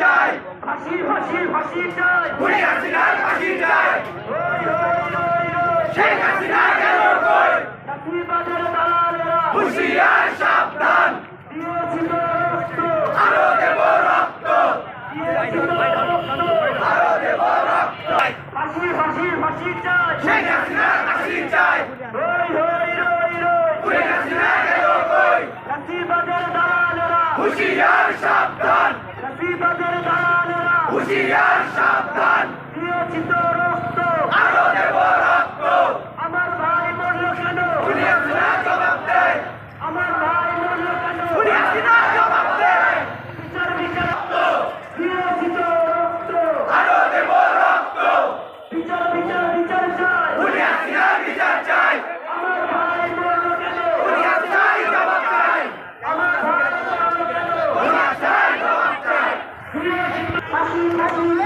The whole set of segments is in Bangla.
চাই। ফাঁসি ফাঁসি ফাঁসি চাই। খুনি হাসিনার ফাঁসি চাই। শেখ হাসিনা গেল কই? চাকরিবাজের দালালেরা হুঁশিয়ার সাবধান। দিয়েছি তো রক্ত। আরও দেব রক্ত। রক্ত। আরও দেব রক্ত। ফাঁসি ফাঁসি ফাঁসি চাই। শেখ হাসিনার ফাঁসি চাই। খুনি হাসিনা গেল কই? দালালেরা হুঁশিয়ার সাবধান হুঁশিয়ার সাবধান। দিয়েছি তো রক্ত আরও দেব রক্ত আমার ভাই মরল কেন জবাব দে আমার ভাই মরল কেন জবাব বিচার বিচার দিয়েছি রক্ত। আরও দেব রক্ত বিচার বিচার বিচার চাই। খুনি হাসিনার বিচার চাই আমার ভাই মরল কেন খুনি হাসিনার জবাব চাই আমার ভাই মরল কেন খুনি হাসিনার জবাব চাই ফাঁসি ফাঁসি ফাঁসি চাই খুনি হাসিনার ফাঁসি চাই খুনি হাসিনা গেল কই খুনি হাসিনা গেল কই চাকরিবাজের দালালেরা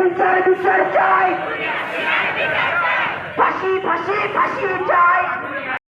বিচার বিচার চাই ফাঁসি ফাঁসি ফাঁসি চাই